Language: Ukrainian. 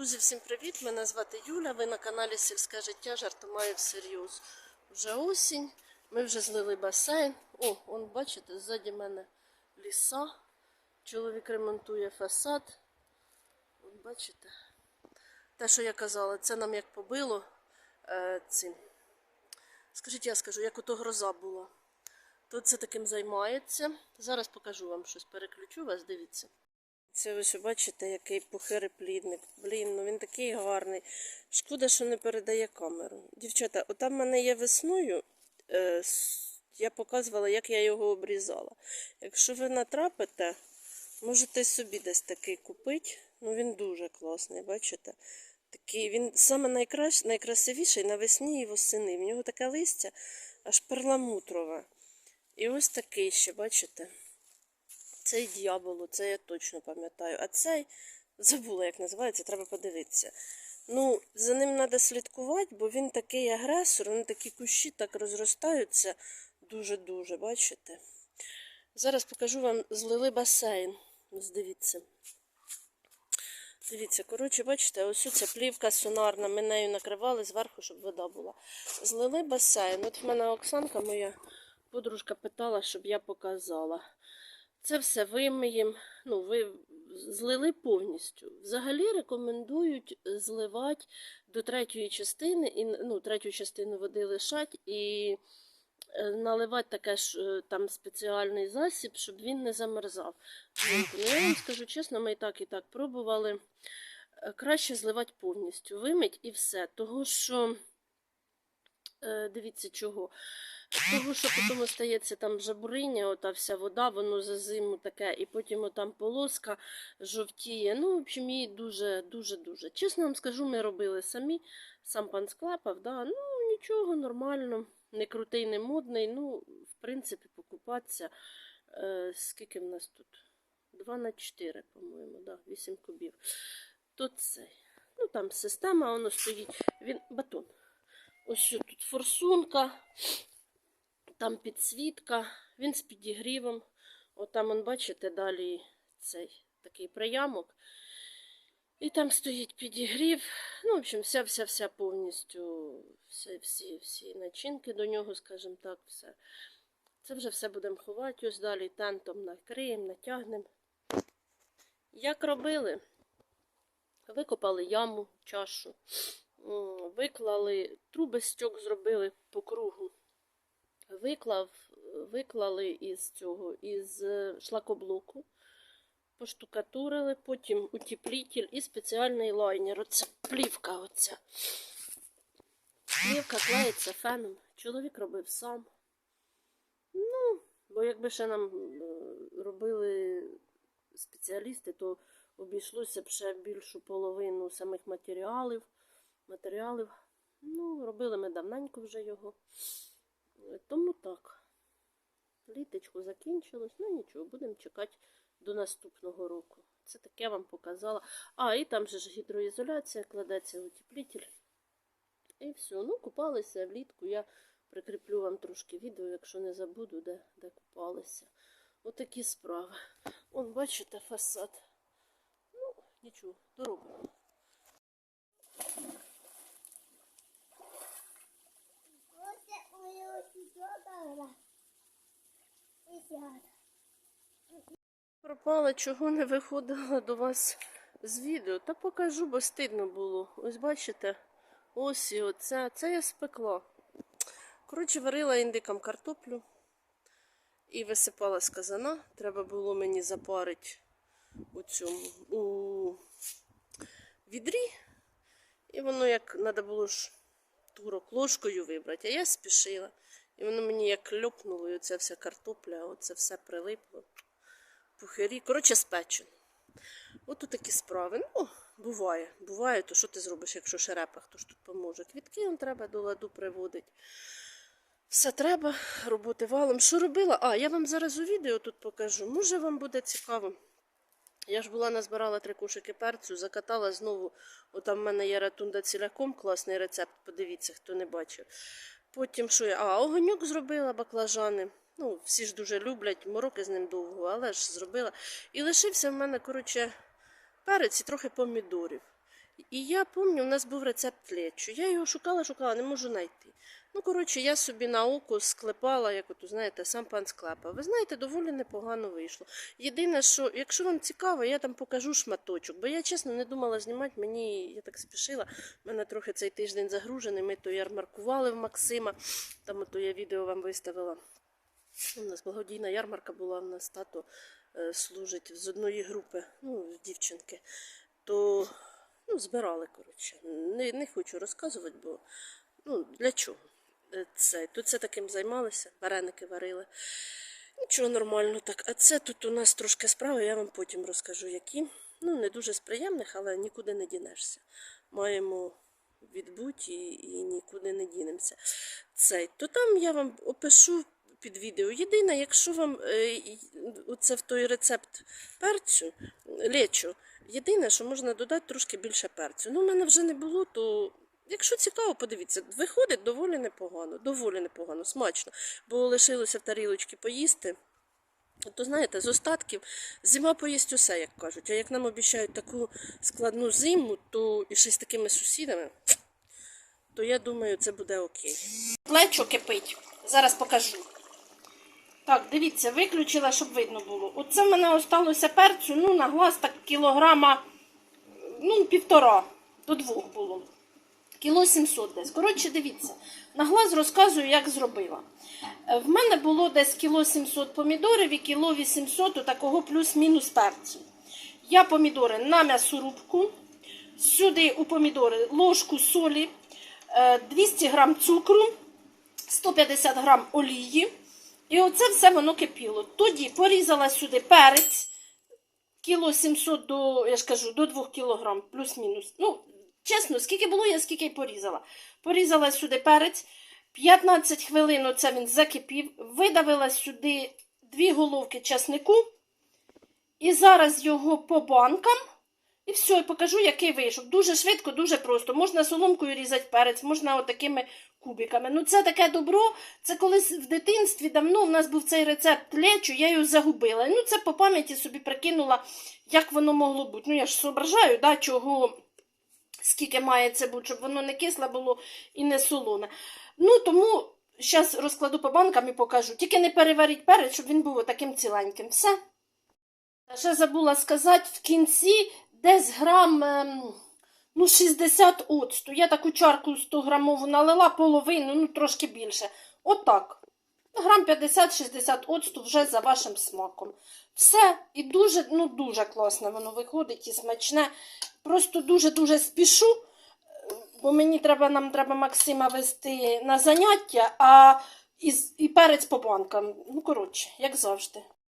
Друзі, всім привіт! Мене звати Юля. Ви на каналі Сільське життя жартомаю всерйоз. Вже осінь, ми вже злили басейн. О, он бачите, ззаді мене ліса. Чоловік ремонтує фасад. От бачите. Те, що я казала, це нам як побило е, цим. Скажіть, я скажу, як ото гроза була. Тут це таким займається. Зараз покажу вам щось, переключу вас, дивіться. Це ви ще бачите, який похиреплідник. Блін, ну він такий гарний. Шкода, що не передає камеру. Дівчата, отам в мене є весною. Е, я показувала, як я його обрізала. Якщо ви натрапите, можете собі десь такий купити. Ну він дуже класний, бачите? Такий, він саме найкращ, найкрасивіший навесні і восени. В нього таке листя аж перламутрове. І ось такий ще, бачите? Цей дьяволу, це я точно пам'ятаю. А цей забула, як називається, треба подивитися. Ну, за ним треба слідкувати, бо він такий агресор, вони такі кущі так розростаються дуже-дуже, бачите? Зараз покажу вам злили басейн. Дивіться. Дивіться, коротше, бачите, ось ця плівка сонарна, ми нею накривали зверху, щоб вода була. Злили басейн. От в мене Оксанка, моя подружка, питала, щоб я показала. Це все вимиємо, ну, ви злили повністю. Взагалі рекомендують зливати до третьої частини, і, ну, третю частину води лишать і е, наливати таке ж е, там спеціальний засіб, щоб він не замерзав. Ну, я вам скажу чесно, ми і так і так пробували. Е, Краще зливати повністю, вимить і все. Того, що е, дивіться чого. Того, що потім стається там жабуриня, ота вся вода, воно за зиму таке, і потім там полоска жовтіє. Ну, в общем, їй дуже, дуже, дуже. Чесно вам скажу, ми робили самі. Сам пан склапав, да. ну нічого, нормально, не крутий, не модний. Ну, в принципі, покупатися. Е, скільки в нас тут? 2 на 4, по-моєму, да, 8 кубів. То цей. Ну, там система, воно стоїть. Він батон. Ось тут форсунка, там підсвітка, він з підігрівом. От бачите, далі цей такий приямок. І там стоїть підігрів. Ну, в общем, вся вся вся повністю, всі, всі, всі начинки до нього, скажімо так, все. Це вже все будемо ховати. Ось далі тентом накриємо, натягнемо. Як робили? Викопали яму, чашу, виклали, труби стьок зробили по кругу. Виклав, виклали із цього, із е, шлакоблоку, поштукатурили, потім утеплітель і спеціальний лайнер. Оце плівка оця. Плівка клеїться феном. Чоловік робив сам. Ну, бо якби ще нам е, робили спеціалісти, то обійшлося б ще більшу половину самих матеріалів. Матеріалів. Ну, робили ми давненько вже його. Тому так. Літочку закінчилось, ну нічого, будемо чекати до наступного року. Це таке вам показала. А, і там же ж гідроізоляція, кладеться утеплитель. І все. Ну, купалися влітку. Я прикріплю вам трошки відео, якщо не забуду, де, де купалися. Отакі справи. Он, бачите, фасад. Ну, нічого, доробимо. Пропала, чого не виходила до вас з відео. Та покажу, бо стидно було. Ось бачите, ось і оце. Це я спекла. Коротше, варила індикам картоплю і висипала з казана. Треба було мені запарити у цьому у відрі. І воно як треба було ж турок ложкою вибрати, а я спішила. І воно мені як льопнуло, і оця вся картопля, оце все прилипло. Пухирі. Коротше, спечено. От тут такі справи. Ну, буває. Буває, то що ти зробиш, якщо шерепа, хто ж тут поможе. Квітки вам треба до ладу приводити. Все треба, роботи валом. Що робила? А, я вам зараз у відео тут покажу. Може, вам буде цікаво. Я ж була назбирала три кошики перцю, закатала знову. Отам в мене є ратунда ціляком, класний рецепт. Подивіться, хто не бачив. Потім що я? А, огоньок зробила баклажани. Ну, всі ж дуже люблять, мороки з ним довго, але ж зробила. І лишився в мене, коротше, перець і трохи помідорів. І я пам'ятаю, у нас був рецепт лечу. Я його шукала, шукала, не можу знайти. Ну, коротше, я собі на око склепала, як от, знаєте, сам пан склепав. Ви знаєте, доволі непогано вийшло. Єдине, що якщо вам цікаво, я там покажу шматочок, бо я чесно не думала знімати, мені я так спішила. У мене трохи цей тиждень загружений. Ми то ярмаркували в Максима, там ото я відео вам виставила. У нас благодійна ярмарка була, у нас тато е, служить з одної групи, ну, дівчинки. То ну, збирали, коротше. Не, не хочу розказувати, бо ну, для чого? Це, тут це таким займалися, вареники варили. Нічого нормально так. А це тут у нас трошки справи, я вам потім розкажу, які. Ну, не дуже з приємних, але нікуди не дінешся. Маємо відбути і, нікуди не дінемося. Цей, то там я вам опишу під відео. Єдине, якщо вам е, і- в той рецепт перцю, лечу, єдине, що можна додати трошки більше перцю. Ну, в мене вже не було, то якщо цікаво, подивіться, виходить доволі непогано, доволі непогано, смачно. Бо лишилося в тарілочці поїсти. То знаєте, з остатків зима поїсть усе, як кажуть. А як нам обіцяють таку складну зиму, то і ще з такими сусідами, то я думаю, це буде окей. Плечо кипить. Зараз покажу. Так, дивіться, виключила, щоб видно було. Оце в мене осталося перцю, ну, на глаз так кілограма, ну, півтора до двох було. Кіло 700 десь. Коротше, дивіться, на глаз розказую, як зробила. Е, В мене було десь кіло 700 помідорів і кіло 800 такого плюс-мінус перцю. Я помідори на м'ясорубку, сюди у помідори ложку солі, е, 200 грам цукру, 150 грам олії. І оце все воно кипіло. Тоді порізала сюди перець, кіло 700 до, я ж кажу, до 2 кілограм, плюс-мінус. Ну, чесно, скільки було, я скільки й порізала. Порізала сюди перець, 15 хвилин оце він закипів, видавила сюди дві головки часнику. І зараз його по банкам. І все, і покажу, який вийшов. Дуже швидко, дуже просто. Можна соломкою різати перець, можна отакими кубиками. Ну, це таке добро. Це колись в дитинстві давно в нас був цей рецепт лечу, я його загубила. Ну, це по пам'яті собі прикинула, як воно могло бути. Ну, я ж зображаю, да, чого, скільки має це бути, щоб воно не кисле було і не солоне. Ну, тому зараз розкладу по банкам і покажу. Тільки не переваріть перець, щоб він був таким ціленьким. Все. Ще забула сказати, в кінці десь грам ем, ну, 60 оцту. Я таку чарку 100 грамову налила, половину, ну трошки більше. Отак. Грам 50-60 оцту вже за вашим смаком. Все. І дуже, ну дуже класно воно виходить і смачне. Просто дуже-дуже спішу, бо мені треба, нам треба Максима вести на заняття, а і, і перець по банкам. Ну, коротше, як завжди.